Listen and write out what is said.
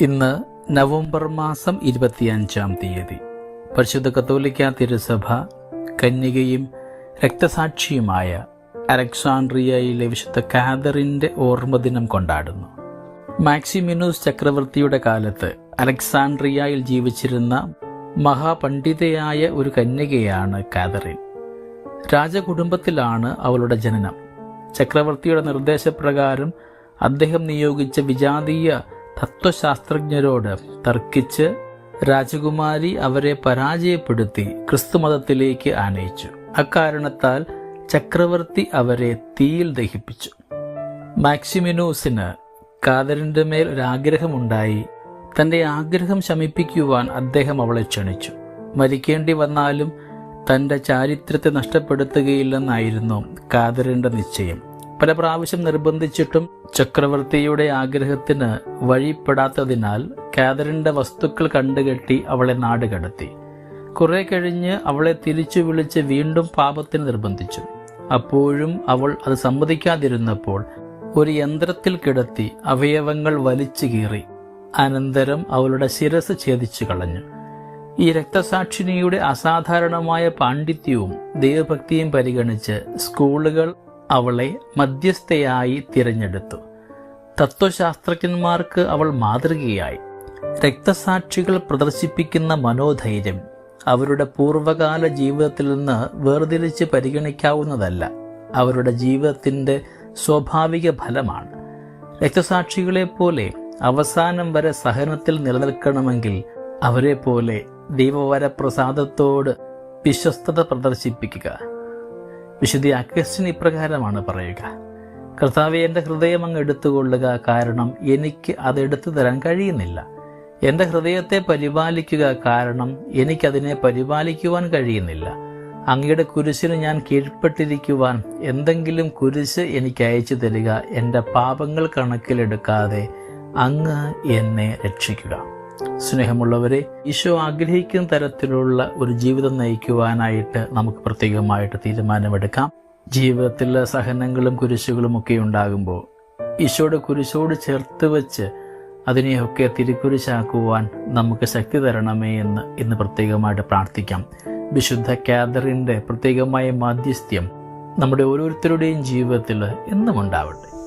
ഇന്ന് നവംബർ മാസം ഇരുപത്തിയഞ്ചാം തീയതി. പരിശുദ്ധ കത്തോലിക്ക തിരുസഭ കന്യകയും രക്തസാക്ഷിയുമായ അലക്സാണ്ട്രിയയിലെ വിശുദ്ധ കാതറിന്റെ ഓർമ്മദിനം കൊണ്ടാടുന്നു. മാക്സിമിനൂസ് ചക്രവർത്തിയുടെ കാലത്ത് അലക്സാണ്ട്രിയയിൽ ജീവിച്ചിരുന്ന മഹാപണ്ഡിതയായ ഒരു കന്യകയാണ് കാതറിൻ. രാജകുടുംബത്തിലാണ് അവളുടെ ജനനം. ചക്രവർത്തിയുടെ നിർദ്ദേശപ്രകാരം അദ്ദേഹം നിയോഗിച്ച വിജാതീയ തത്വശാസ്ത്രജ്ഞരോട് തർക്കിച്ച് രാജകുമാരി അവരെ പരാജയപ്പെടുത്തി ക്രിസ്തുമതത്തിലേക്ക് ആനയിച്ചു. അക്കാരണത്താൽ ചക്രവർത്തി അവരെ തീയിൽ ദഹിപ്പിച്ചു. മാക്സിമിനൂസിന് കാതറിന്റെ മേൽ ഒരാഗ്രഹമുണ്ടായി. തന്റെ ആഗ്രഹം ശമിപ്പിക്കുവാൻ അദ്ദേഹം അവളെ ക്ഷണിച്ചു. മരിക്കേണ്ടി വന്നാലും തന്റെ ചാരിത്രത്തെ നഷ്ടപ്പെടുത്തുകയില്ലെന്നായിരുന്നു കാതറിന്റെ നിശ്ചയം. പല പ്രാവശ്യം നിർബന്ധിച്ചിട്ടും ചക്രവർത്തിയുടെ ആഗ്രഹത്തിന് വഴിപ്പെടാത്തതിനാൽ കാതറിന്റെ വസ്തുക്കൾ കണ്ടുകെട്ടി അവളെ നാടുകടത്തി കുറെ കഴിഞ്ഞ് അവളെ തിരിച്ചു വിളിച്ച് വീണ്ടും പാപത്തിന് നിർബന്ധിച്ചു. അപ്പോഴും അവൾ അത് സമ്മതിക്കാതിരുന്നപ്പോൾ ഒരു യന്ത്രത്തിൽ കിടത്തി അവയവങ്ങൾ വലിച്ചു കീറി. അനന്തരം അവളുടെ ശിരസ് ഛേദിച്ചു കളഞ്ഞു. ഈ രക്തസാക്ഷിണിയുടെ അസാധാരണമായ പാണ്ഡിത്യവും ദൈവഭക്തിയും പരിഗണിച്ച് സ്കൂളുകൾ അവളെ മധ്യസ്ഥയായി തിരഞ്ഞെടുത്തു. തത്വശാസ്ത്രജ്ഞന്മാർക്ക് അവൾ മാതൃകയായി. രക്തസാക്ഷികൾ പ്രദർശിപ്പിക്കുന്ന മനോധൈര്യം അവരുടെ പൂർവകാല ജീവിതത്തിൽ നിന്ന് വേർതിരിച്ച് പരിഗണിക്കാവുന്നതല്ല. അവരുടെ ജീവിതത്തിന്റെ സ്വാഭാവിക ഫലമാണ്. രക്തസാക്ഷികളെപ്പോലെ അവസാനം വരെ സഹനത്തിൽ നിലനിൽക്കണമെങ്കിൽ അവരെപ്പോലെ പോലെ ദൈവവരപ്രസാദത്തോട് വിശ്വസ്തത പ്രദർശിപ്പിക്കുക. വിശുദ്ധ അഗസ്റ്റിൻ ഇപ്രകാരമാണ് പറയുക. കർത്താവ് എന്റെ ഹൃദയം അങ്ങ് എടുത്തുകൊള്ളുക കാരണം എനിക്ക് അത് എടുത്തു തരാൻ കഴിയുന്നില്ല. എന്റെ ഹൃദയത്തെ പരിപാലിക്കുക കാരണം എനിക്കതിനെ പരിപാലിക്കുവാൻ കഴിയുന്നില്ല. അങ്ങയുടെ കുരിശിന് ഞാൻ കീഴ്പ്പെട്ടിരിക്കുവാൻ എന്തെങ്കിലും കുരിശ് എനിക്ക് അയച്ചു തരിക. എന്റെ പാപങ്ങൾ കണക്കിലെടുക്കാതെ അങ്ങ് എന്നെ രക്ഷിക്കുക. സ്നേഹമുള്ളവരെ ഈശോ ആഗ്രഹിക്കുന്ന തരത്തിലുള്ള ഒരു ജീവിതം നയിക്കുവാനായിട്ട് നമുക്ക് പ്രത്യേകമായിട്ട് തീരുമാനമെടുക്കാം. ജീവിതത്തിൽ സഹനങ്ങളും കുരിശുകളും ഒക്കെ ഉണ്ടാകുമ്പോൾ ഈശോയുടെ കുരിശോട് ചേർത്ത് വെച്ച് അതിനെയൊക്കെ തിരുക്കുരിശാക്കുവാൻ നമുക്ക് ശക്തി തരണമേ എന്ന് ഇന്ന് പ്രത്യേകമായിട്ട് പ്രാർത്ഥിക്കാം. വിശുദ്ധ കാതറിന്റെ പ്രത്യേകമായ മാധ്യസ്ഥ്യം നമ്മുടെ ഓരോരുത്തരുടെയും ജീവിതത്തിൽ എന്നും ഉണ്ടാവട്ടെ.